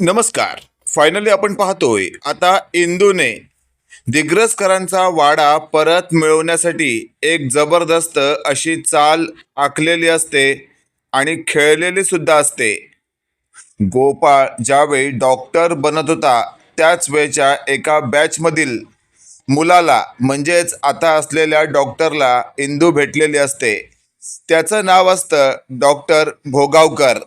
नमस्कार. फायनली आपण पाहतोय आता इंदूने दिग्रसकरांचा वाडा परत मिळवण्यासाठी एक जबरदस्त अशी चाल आखलेली असते आणि खेळलेली सुद्धा असते. गोपाळ ज्यावेळी डॉक्टर बनत होता त्याच वेळच्या एका बॅचमधील मुलाला म्हणजेच आता असलेल्या डॉक्टरला इंदू भेटलेली असते. त्याचं नाव असतं डॉक्टर भोगावकर.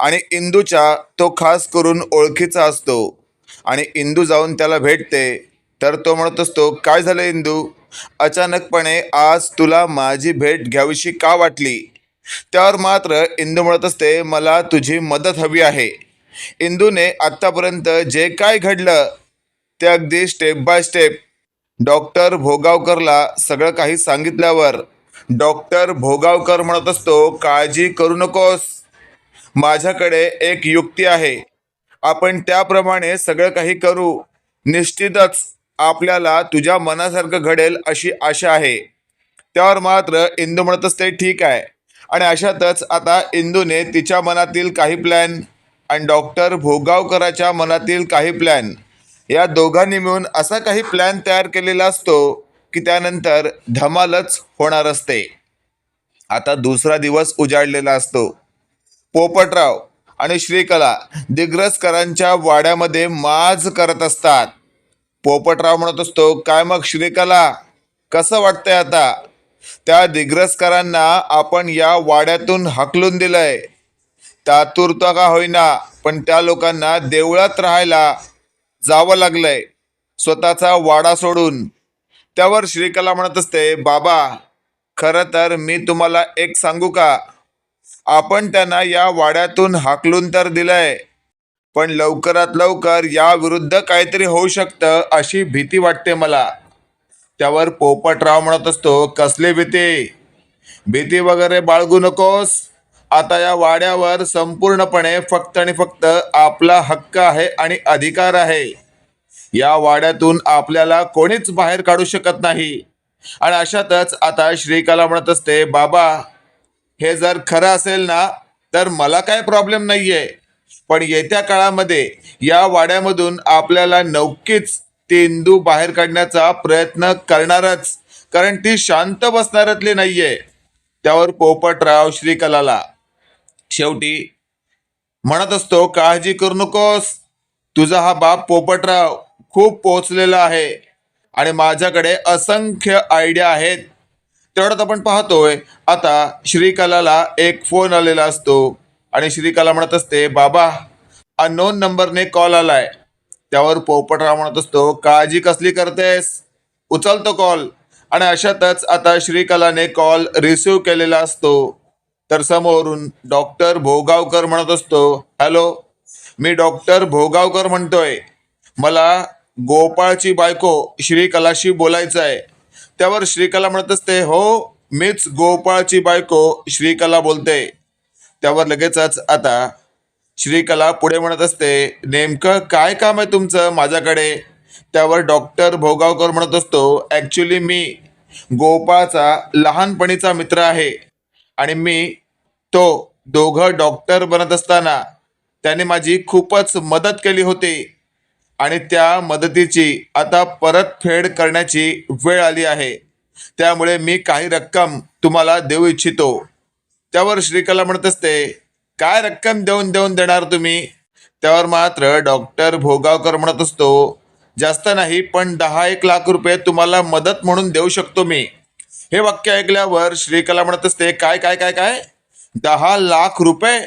आणि इंदूच्या तो खास करून ओळखीचा असतो. आणि इंदू जाऊन त्याला भेटते तर तो म्हणत असतो काय झालं इंदू? अचानकपणे आज तुला माझी भेट घ्यावीशी का वाटली? त्यावर मात्र इंदू म्हणत असते मला तुझी मदत हवी आहे. इंदूने आत्तापर्यंत जे काय घडलं ते अगदी स्टेप बाय स्टेप डॉक्टर भोगावकरला सगळं काही सांगितल्यावर डॉक्टर भोगावकर म्हणत असतो काळजी करू नकोस. माझ्याकडे एक युक्ती आहे. आपण त्याप्रमाणे सगळं काही करू. निश्चितच आपल्याला तुझ्या मनासारखं घडेल अशी आशा आहे. त्यावर मात्र इंदू म्हणतच ते ठीक आहे. आणि अशातच आता इंदूने तिच्या मनातील काही प्लॅन आणि डॉक्टर भोगावकराच्या मनातील काही प्लॅन या दोघांनी मिळून असा काही प्लॅन तयार केलेला असतो की त्यानंतर धमालच होणार असते. आता दुसरा दिवस उजाडलेला असतो. पोपटराव आणि श्रीकला दिग्रसकरांच्या वाड्यामध्ये माज करत असतात. पोपटराव म्हणत असतो काय मग श्रीकला कसं वाटतंय आता? त्या दिग्रसकरांना आपण या वाड्यातून हाकलून दिलंय. तातुरता का होईना पण त्या लोकांना देवळात राहायला जावं लागलंय. स्वतःचा वाडा सोडून. त्यावर श्रीकला म्हणत असते बाबा खरं तर मी तुम्हाला एक सांगू का? आपण त्यांना या वाड्यातून हाकलून तर दिलंय पण लवकरात लवकर या विरुद्ध काहीतरी होऊ शकतं अशी भीती वाटते मला. त्यावर पोपटराव म्हणत असतो कसली भीती? भीती वगैरे बाळगू नकोस. आता या वाड्यावर संपूर्णपणे फक्त आणि फक्त आपला हक्क आहे आणि अधिकार आहे. या वाड्यातून आपल्याला कोणीच बाहेर काढू शकत नाही. आणि अशातच आता श्रीकला म्हणत असते बाबा हे जर खरं असेल ना तर मला काय प्रॉब्लेम नाही आहे पण येत्या काळामध्ये या वाड्यामधून आपल्याला नक्कीच तेंदू बाहेर काढण्याचा प्रयत्न करणारच. कारण ती शांत बसणारातली नाहीये. त्यावर पोपटराव श्रीकलाला शेवटी म्हणत असतो काळजी करू नकोस. तुझा हा बाप पोपटराव खूप पोचलेला आहे. आणि माझ्याकडे असंख्य आयडिया आहेत. तेवढ्यात आपण पाहतोय आता श्रीकलाला एक फोन आलेला असतो आणि श्रीकला म्हणत असते बाबा अननोन नंबरने कॉल आलाय. त्यावर पोपटराव म्हणत असतो काळजी कसली करतेस? उचलतो कॉल आणि अशातच आता श्रीकलाने कॉल रिसिव्ह केलेला असतो. तर समोरून डॉक्टर भोगावकर म्हणत असतो हॅलो मी डॉक्टर भोगावकर म्हणतोय. मला गोपाळची बायको श्रीकलाशी बोलायचं आहे त्यावर श्रीकला म्हणत असते हो मीच गोपाळची बायको श्रीकला बोलते. त्यावर लगेचच आता श्रीकला पुढे म्हणत असते नेमकं काय काम आहे तुमचं माझ्याकडे? त्यावर डॉक्टर भोगावकर म्हणत असतो ॲक्च्युली मी गोपाळचा लहानपणीचा मित्र आहे आणि मी तो दोघं डॉक्टर बनत असताना त्याने माझी खूपच मदत केली होती. आणि त्या मदतीची आता परतफेड करण्याची वेळ आली आहे. त्यामुळे मी काही रक्कम तुम्हाला देऊ इच्छितो. त्यावर श्रीकला म्हणत असते काय रक्कम देऊन देऊन देणार तुम्ही? त्यावर मात्र डॉक्टर भोगावकर म्हणत असतो जास्त नाही पण दहा एक लाख रुपये तुम्हाला मदत म्हणून देऊ शकतो मी. हे वाक्य ऐकल्यावर श्रीकला म्हणत असते काय काय काय काय? दहा लाख रुपये?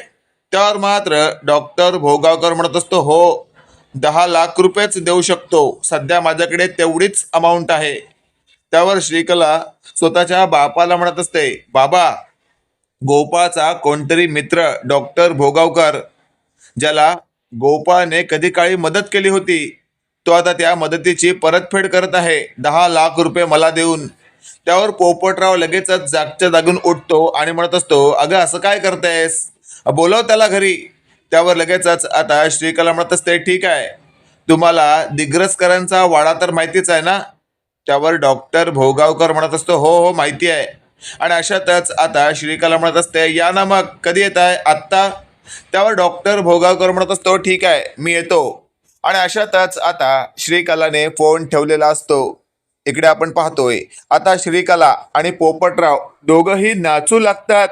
त्यावर मात्र डॉक्टर भोगावकर म्हणत असतो हो दहा लाख रुपयेच देऊ शकतो. सध्या माझ्याकडे तेवढीच अमाऊंट आहे. त्यावर श्रीकला स्वतःच्या बापाला म्हणत असते बाबा गोपाळचा कोणतरी मित्र डॉक्टर भोगावकर ज्याला गोपाळने कधी काळी मदत केली होती तो आता त्या मदतीची परतफेड करत आहे. दहा लाख रुपये मला देऊन. त्यावर पोपटराव लगेचच जागच्या जागून उठतो आणि म्हणत असतो अगं असं काय करतेस? बोलव त्याला घरी. त्यावर लगेचच आता श्रीकला म्हणत असते ठीक आहे. तुम्हाला दिग्रसकरांचा वाडा तर माहितीच आहे ना? त्यावर डॉक्टर भोगावकर म्हणत असतो हो हो माहिती आहे. आणि अशातच आता श्रीकला म्हणत असते या ना मग कधी येत आहे? आत्ता? त्यावर डॉक्टर भोगावकर म्हणत असतो ठीक आहे मी येतो. आणि अशातच आता श्रीकलाने फोन ठेवलेला असतो. इकडे आपण पाहतोय आता श्रीकला आणि पोपटराव दोघंही नाचू लागतात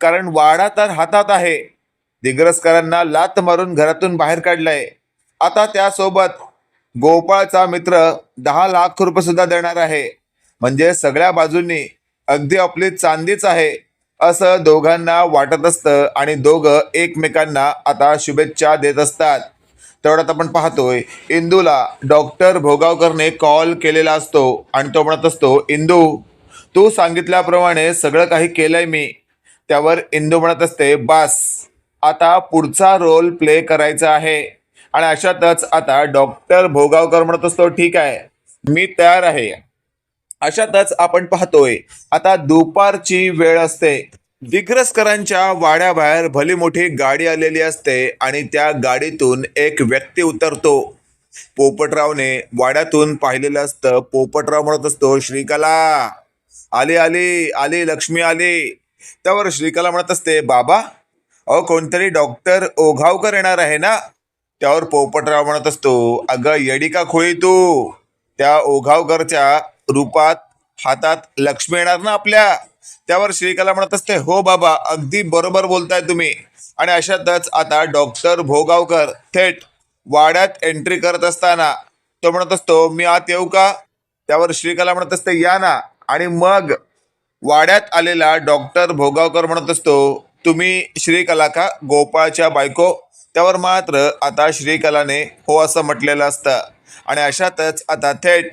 कारण वाडा तर हातात आहे. दिग्रसकरांना लात मारून घरातून बाहेर काढलंय. आता त्यासोबत गोपाळचा मित्र दहा लाख रुपये सुद्धा देणार आहे. म्हणजे सगळ्या बाजूंनी अगदी आपली चांदीच आहे असं दोघांना वाटत असतं आणि दोघं एकमेकांना आता शुभेच्छा देत असतात. तेवढ्यात आपण पाहतोय इंदूला डॉक्टर भोगावकरने कॉल केलेला असतो आणि तो म्हणत असतो इंदू तू सांगितल्याप्रमाणे सगळं काही केलंय मी. त्यावर इंदू म्हणत असते बास आता पुढचा रोल प्ले करायचा आहे. आणि अशातच आता डॉक्टर भोगावकर म्हणत असतो ठीक आहे मी तयार आहे. अशातच आपण पाहतोय आता दुपारची वेळ असते. दिग्रसकरांच्या वाड्याबाहेर भली मोठी गाडी आलेली असते आणि त्या गाडीतून एक व्यक्ती उतरतो. पोपटरावने वाड्यातून पाहिलेलं असतं पोपटराव म्हणत असतो श्रीकला आली आली आली लक्ष्मी आली. त्यावर श्रीकला म्हणत असते बाबा अहो कोणतरी डॉक्टर ओघावकर येणार आहे ना? त्यावर पोपटराव म्हणत असतो अगं येडी का खोळी तू? त्या ओघावकरच्या रूपात हातात लक्ष्मी येणार ना आपल्या? त्यावर श्रीकला म्हणत असते हो बाबा अगदी बरोबर बोलताय तुम्ही. आणि अशातच आता डॉक्टर भोगावकर थेट वाड्यात एंट्री करत असताना तो म्हणत असतो मी आत येऊ का? त्यावर श्रीकला म्हणत असते या ना. आणि मग वाड्यात आलेला डॉक्टर भोगावकर म्हणत असतो तुम्ही श्रीकला का गोपाळच्या बायको त्यावर मात्र आता श्रीकलाने हो असं म्हटलेलं असतं. आणि अशातच आता थेट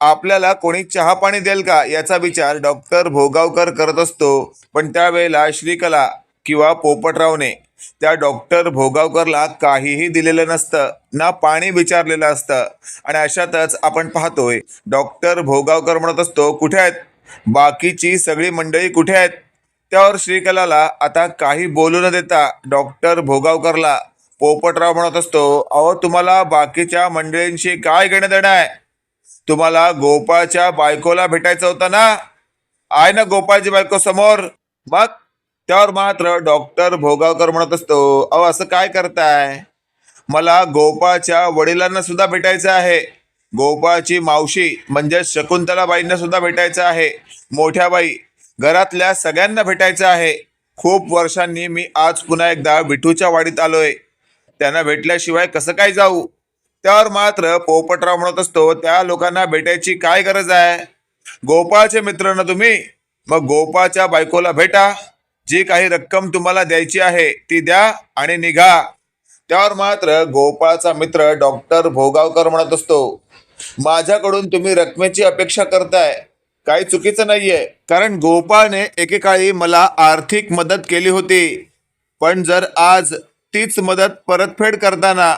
आपल्याला कोणी चहा पाणी देईल का याचा विचार डॉक्टर भोगावकर करत असतो. पण त्यावेळेला श्रीकला किंवा पोपटरावने त्या डॉक्टर भोगावकरला काहीही दिलेलं नसतं ना पाणी विचारलेलं असतं. आणि अशातच आपण पाहतोय डॉक्टर भोगावकर म्हणत असतो कुठे आहेत? बाकीची सगळी मंडळी कुठे आहेत? त्यावर श्रीकलाला आता काही बोलू न देता डॉक्टर भोगावकरला पोपटराव म्हणत असतो अहो तुम्हाला बाकीच्या मंडळींशी काय घेणं देणं आहे? तुम्हाला गोपाळच्या बायकोला भेटायचं होतं ना? आहे ना गोपाळची बायको समोर? मग त्यावर मात्र डॉक्टर भोगावकर म्हणत असतो अहो असं काय करताय? मला गोपाळच्या वडिलांना सुद्धा भेटायचं आहे. गोपाळची मावशी म्हणजे शकुंतलाबाईंना सुद्धा भेटायचं आहे. मोठ्या बाई घरातल्या सगळ्यांना भेटायचं आहे. खूप वर्षांनी मी आज पुन्हा एकदा विठूच्या वाडीत आलोय. त्यांना भेटल्याशिवाय कसं काय जाऊ? त्यावर मात्र पोपटराव म्हणत असतो त्या लोकांना भेटायची काय गरज आहे? गोपाळचे मित्र ना तुम्ही? मग गोपाळच्या बायकोला भेटा. जी काही रक्कम तुम्हाला द्यायची आहे ती द्या आणि निघा. त्यावर मात्र गोपाळचा मित्र डॉक्टर भोगावकर म्हणत असतो माझ्याकडून तुम्ही रकमेची अपेक्षा करताय. काही चुकीचं नाहीये. कारण गोपाळने एकेकाळी मला आर्थिक मदत केली होती. पण जर आज तीच मदत परतफेड करताना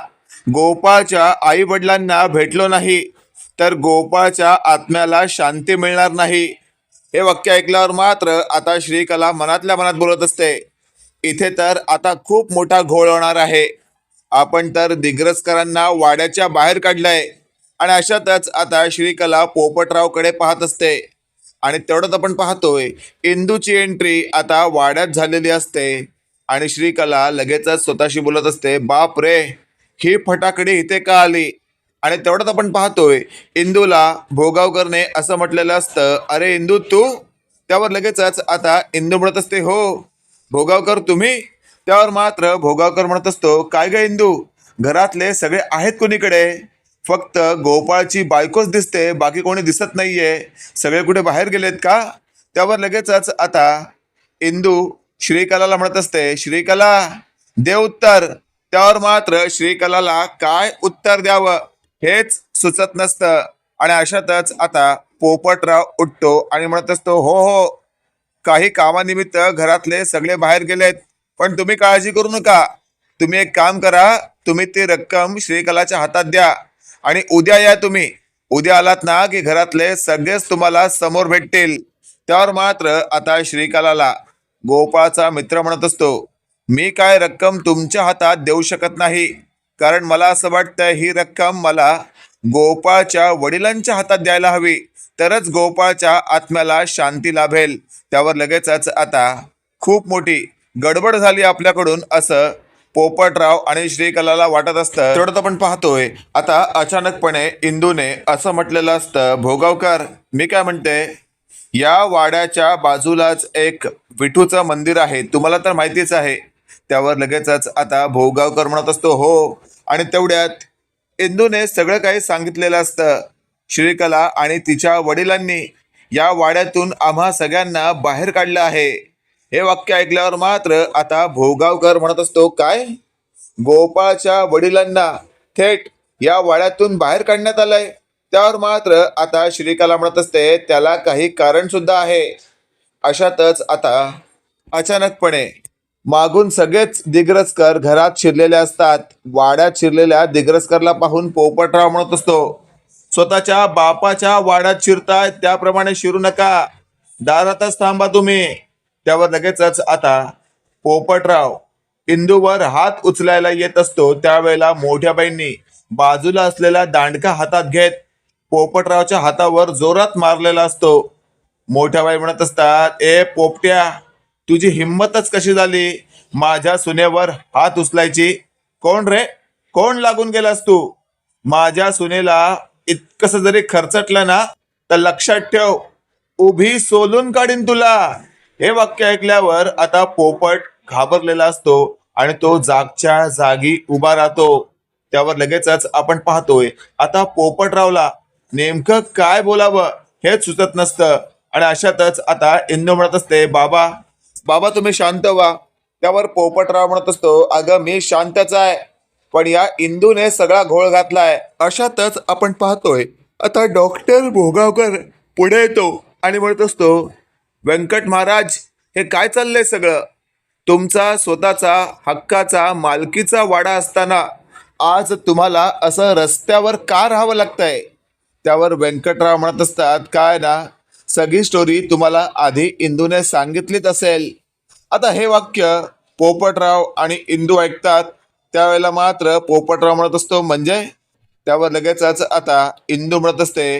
गोपाळच्या आई वडिलांना भेटलो नाही तर गोपाळच्या आत्म्याला शांती मिळणार नाही. हे वाक्य ऐकल्यावर मात्र आता श्रीकला मनातल्या मनात बोलत असते. इथे तर आता खूप मोठा घोळ होणार आहे. आपण तर दिग्रसकरांना वाड्याच्या बाहेर काढलंय. आणि अशातच आता श्रीकला पोपटरावकडे पाहत असते. आणि तेवढंच आपण पाहतोय इंदूची एंट्री आता वाड्यात झालेली असते. आणि श्रीकला लगेचच स्वतःशी बोलत असते बाप रे ही फटाकडी इथे का आली? आणि तेवढंच आपण पाहतोय इंदूला भोगावकरने असं म्हटलेलं असतं अरे इंदू तू? त्यावर लगेचच आता इंदू म्हणत असते हो भोगावकर तुम्ही? त्यावर मात्र भोगावकर म्हणत असतो काय ग इंदू घरातले सगळे आहेत कोणीकडे? फक्त गोपाळची बायकोच दिसते बाकी कोणी दिसत नाहीये. सगळे कुठे बाहेर गेलेत का? त्यावर लगेचच आता इंदू श्रीकलाला म्हणत असते श्रीकला दे उत्तर. त्यावर मात्र श्रीकलाला काय उत्तर द्यावं हेच सुचत नसतं. आणि अशातच आता पोपटराव उठतो आणि म्हणत असतो हो हो काही कामानिमित्त घरातले सगळे बाहेर गेलेत पण तुम्ही काळजी करू नका. तुम्ही एक काम करा तुम्ही ती रक्कम श्रीकलाच्या हातात द्या. आणि उद्या या तुम्ही. उद्या आलात ना की घरातले सगळेच तुम्हाला समोर भेटतील. त्यावर मात्र आता श्रीकालाला गोपाळचा मित्र म्हणत असतो मी काय रक्कम तुमच्या हातात देऊ शकत नाही. कारण मला असं वाटतं ही रक्कम मला गोपाळच्या वडिलांच्या हातात द्यायला हवी. तरच गोपाळच्या आत्म्याला शांती लाभेल. त्यावर लगेचच आता खूप मोठी गडबड झाली आपल्याकडून असं पोपटराव आणि श्रीकलाला वाटत असतं. तेवढं आपण पाहतोय. आता अचानकपणे इंदूने असं म्हटलेलं असतं भोगावकर मी काय म्हणते? या वाड्याच्या बाजूलाच एक विठूचं मंदिर आहे. तुम्हाला तर माहितीच आहे. त्यावर लगेचच आता भोगावकर म्हणत असतो हो. आणि तेवढ्यात इंदूने सगळं काही सांगितलेलं असतं. श्रीकला आणि तिच्या वडिलांनी या वाड्यातून आम्हा सगळ्यांना बाहेर काढलं आहे. हे वाक्य ऐकल्यावर मात्र आता भोगावकर म्हणत असतो काय? गोपाळच्या वडिलांना थेट या वाड्यातून बाहेर काढण्यात आलंय. त्यावर मात्र आता श्रीकला म्हणत असते त्याला काही कारण सुद्धा आहे. अशातच आता अचानकपणे मागून सगळेच दिग्रसकर घरात शिरलेले असतात. वाड्यात शिरलेल्या दिग्रसकरला पाहून पोपटराव म्हणत असतो स्वतःच्या बापाच्या वाड्यात शिरताय त्याप्रमाणे शिरू नका. दारातच थांबा तुम्ही. त्यावर लगेचच आता पोपटराव इंदूवर हात उचलायला येत असतो. त्यावेळेला मोठ्या बाईंनी बाजूला असलेला दांडका हातात घेत पोपटरावच्या हातावर जोरात मारलेला असतो. मोठ्या बाई म्हणत असतात ए पोपट्या तुझी हिंमतच कशी झाली? माझ्या सुनेवर हात उचलायची. कोण रे? कोण लागून गेलास तू? माझ्या सुनेला इतकस जरी खर्चटलं ना तर लक्षात ठेव. उभी सोलून काढीन तुला. हे वाक्य ऐकल्यावर आता पोपट घाबरलेला असतो आणि तो जागच्या जागी उभा राहतो. त्यावर लगेचच आपण पाहतोय आता पोपटरावला नेमकं काय बोलावं हेच सुचत नसतं. आणि अशातच आता इंदू म्हणत असते बाबा बाबा तुम्ही शांत व्हा. त्यावर पोपटराव म्हणत असतो अगं मी शांतच आहे पण या इंदूने सगळा घोळ घातलाय. अशातच आपण पाहतोय आता डॉक्टर भोगावकर पुढे येतो आणि म्हणत असतो व्यंकट महाराज हे काय चाललंय सगळं? तुमचा स्वतःचा हक्काचा मालकीचा वाडा असताना आज तुम्हाला असं रस्त्यावर का राहावं लागतंय? त्यावर व्यंकटराव म्हणत असतात काय ना सगळी स्टोरी तुम्हाला आधी इंदूने सांगितलीच असेल. आता हे वाक्य पोपटराव आणि इंदू ऐकतात त्यावेळेला मात्र पोपटराव म्हणत असतो म्हणजे? त्यावर लगेचच आता इंदू म्हणत असते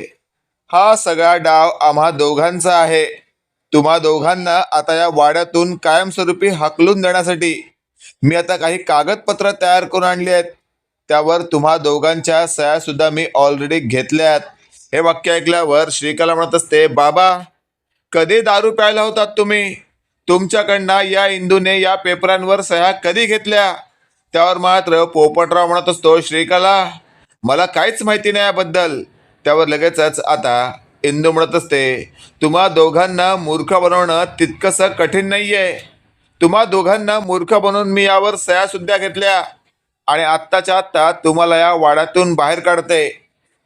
हा सगळा डाव आम्हा दोघांचा आहे. तुम्हा दोघांना आता या वाड्यातून कायमस्वरूपी हाकलून देण्यासाठी मी आता काही कागदपत्र तयार करून आणली आहेत. त्यावर तुम्हा दोघांच्या सह्या सुद्धा मी ऑलरेडी घेतल्यात हे वाक्य ऐकल्यावर श्रीकला म्हणत असते बाबा कधी दारू प्यायला होतात तुम्ही? तुमच्याकडनं या इंदूने या पेपरांवर सह्या कधी घेतल्या? त्यावर मात्र पोपटराव म्हणत असतो श्रीकला मला काहीच माहिती नाही याबद्दल. त्यावर लगेचच आता इंदू म्हणत असते तुम्हा दोघांना मूर्ख बनवणं तितकंसं कठीण नाही आहे तुम्हा दोघांना मूर्ख बनवून मी यावर सह्यासुद्धा घेतल्या. आणि आत्ताच्या आत्ता तुम्हाला या वाड्यातून बाहेर काढते.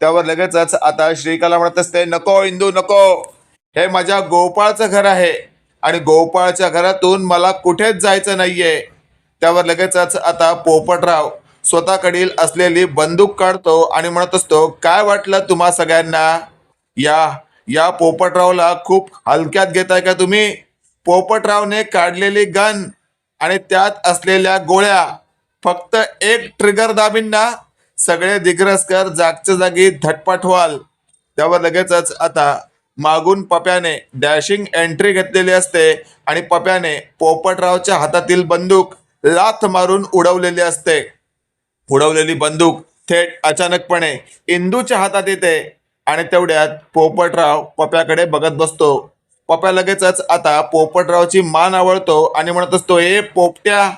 त्यावर लगेचच आता श्रीकला म्हणत असते नको इंदू नको. हे माझ्या गोपाळचं घर आहे. आणि गोपाळच्या घरातून मला कुठेच जायचं नाहीये. त्यावर लगेचच आता पोपटराव स्वतःकडील असलेली बंदूक काढतो आणि म्हणत असतो काय वाटलं तुम्हा सगळ्यांना? या या पोपटरावला खूप हलक्यात घेताय का तुम्ही? पोपटरावने काढलेली गन आणि त्यात असलेल्या गोळ्या. फक्त एक ट्रिगर दाबीन ना सगळे दिग्रसकर जागच्या जागी धटपट व्हाल त्यावर लगेचच आता मागून पप्याने डॅशिंग एंट्री घेतलेली असते आणि पप्याने पोपटरावच्या हातातील बंदूक लाथ मारून उडवलेली असते. उडवलेली बंदूक थेट अचानकपणे इंदूच्या हातात येते. आणि तेवढ्यात पोपटराव पप्याकडे बघत बसतो. पप्या लगेचच आता पोपटरावची मान आवळतो आणि म्हणत असतो ए पोपट्या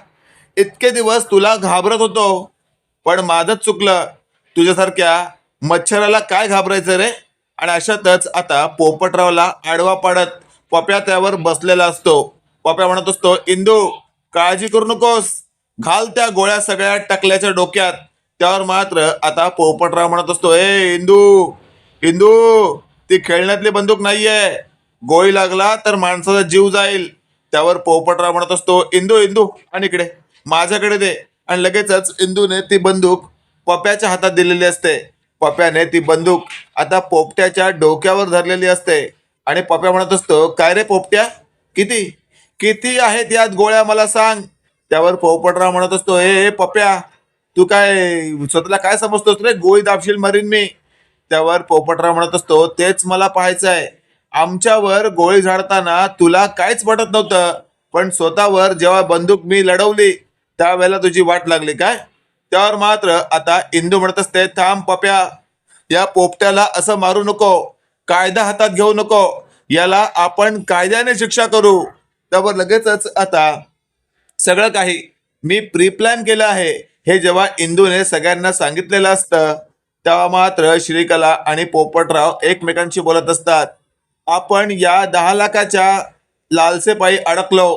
इतके दिवस तुला घाबरत होतो. पण माझंच चुकलं. तुझ्यासारख्या मच्छराला काय घाबरायचं रे? आणि अशातच आता पोपटरावला आडवा पाडत पप्या त्यावर बसलेला असतो. पप्या म्हणत असतो इंदू काळजी करू नकोस. घाल त्या गोळ्या सगळ्या टकल्याच्या डोक्यात. त्यावर मात्र आता पोपटराव म्हणत असतो ए इंदू हिंदू ती खेळण्यातली बंदूक नाहीये. गोळी लागला तर माणसाचा जीव जाईल. त्यावर पोपटराव म्हणत असतो इंदू इंदू आणि इकडे. माझ्याकडे दे. आणि लगेचच इंदूने ती बंदूक पप्याच्या हातात दिलेली असते. पप्याने ती बंदूक आता पोपट्याच्या डोक्यावर धरलेली असते. आणि पप्या म्हणत असतो काय रे पोपट्या? किती? किती आहेत यात गोळ्या? मला सांग. त्यावर पोपटराव म्हणत असतो हे हे पप्या तू काय स्वतःला काय समजतोस रे? गोळी दाबशील मरीन मी. त्यावर पोपटराव म्हणत असतो तेच मला पाहायचं आहे. आमच्यावर गोळी झाडताना तुला काहीच वाटत नव्हतं पण स्वतःवर जेव्हा बंदूक मी लढवली त्यावेळेला तुझी वाट लागली काय? त्यावर मात्र आता इंदू म्हणत असते थांब पप्या या पोपट्याला असं मारू नको कायदा हातात घेऊ नको याला आपण कायद्याने शिक्षा करू. त्यावर लगेचच आता सगळं काही मी प्री प्लॅन केलं आहे. हे जेव्हा इंदूने सगळ्यांना सांगितलेलं असतं तेव्हा मात्र श्रीकला आणि पोपटराव एकमेकांशी बोलत असतात. आपण या दहा लाखाच्या लालसेपायी अडकलो.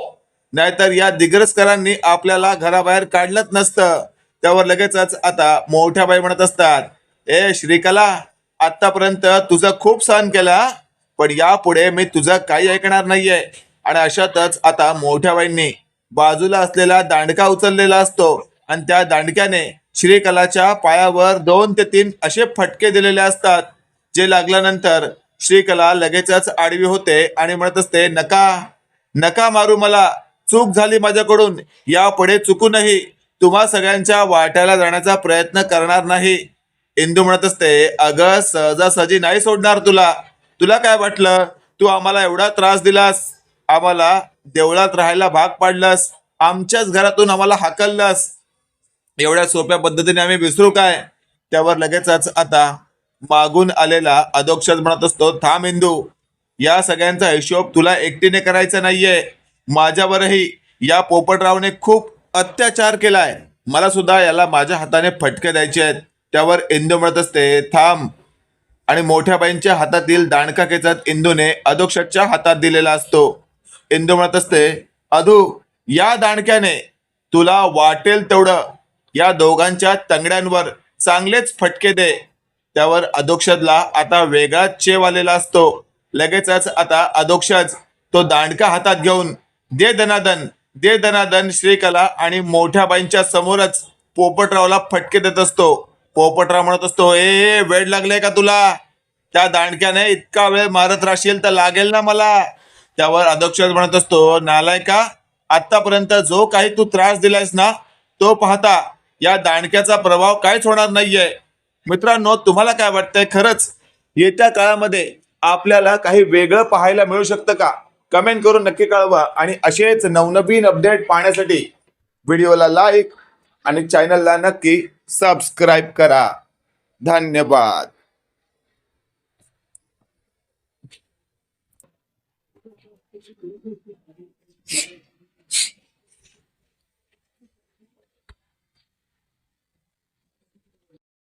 नाहीतर या दिग्रसकरांनी आपल्याला घराबाहेर काढलंच नसतं. त्यावर लगेचच आता मोठ्या बाई म्हणत असतात ए श्रीकला आतापर्यंत तुझं खूप सहन केला पण यापुढे मी तुझं काही ऐकणार नाहीये. आणि अशातच आता मोठ्या बाईंनी बाजूला असलेला दांडका उचललेला असतो आणि त्या दांडक्याने श्रीकलाच्या पायावर दोन ते तीन असे फटके दिलेले असतात जे लागल्यानंतर श्रीकला लगेचच आडवी होते आणि म्हणत असते नका नका मारू मला चूक झाली माझ्याकडून यापुढे चुकूनही तुम्हा सगळ्यांच्या वाट्याला जाण्याचा प्रयत्न करणार नाही. इंदू म्हणत असते अगं सहजासहजी नाही सोडणार तुला तुला काय वाटलं? तू आम्हाला एवढा त्रास दिलास आम्हाला देवळात राहायला भाग पाडलास आमच्याच घरातून आम्हाला हाकललास एवढ्या सोप्या पद्धतीने आम्ही विसरू काय? त्यावर लगेचच आता मागून आलेला अधोक्षज म्हणत असतो थांब इंदू या सगळ्यांचा हिशोब तुला एकटीने करायचा नाहीये. माझ्यावरही या पोपटरावने खूप अत्याचार केलाय. मला सुद्धा याला माझ्या हाताने फटके द्यायचे आहेत. त्यावर इंदू म्हणत असते थांब. आणि मोठ्या बाईंच्या हातातील दाणका खेचत इंदूने अधोक्षजच्या हातात दिलेला असतो. इंदू म्हणत असते अधू या दाणक्याने तुला वाटेल तेवढं. या दोघांच्या तंगड्यांवर चांगलेच फटके दे. त्यावर अधोक्षजला आता वेगळाच चेव आलेला असतो. लगेचच आता अधोक्षज तो दांडका हातात घेऊन दे दनादन दे दनादन श्रीकला आणि मोठ्या बाईंच्या समोरच पोपटरावला फटके देत असतो. पोपटराव म्हणत असतो ए वेळ लागले का तुला? त्या दांडक्याने इतका वेळ मारत राहशील तर लागेल ना मला. त्यावर अधोक्षज म्हणत असतो नालाय का आतापर्यंत जो काही तू त्रास दिलायस ना तो पाहता या दांडक्याचा प्रभाव काहीच होणार नाहीये. मित्रांनो तुम्हाला काय वाटतंय? खरंच येत्या काळामध्ये आपल्याला काही वेगळं पाहायला मिळू शकतं का? कमेंट करून नक्की कळवा. आणि असेच नवनवीन अपडेट पाहण्यासाठी व्हिडिओला लाईक आणि चॅनलला नक्की सबस्क्राईब करा. धन्यवाद.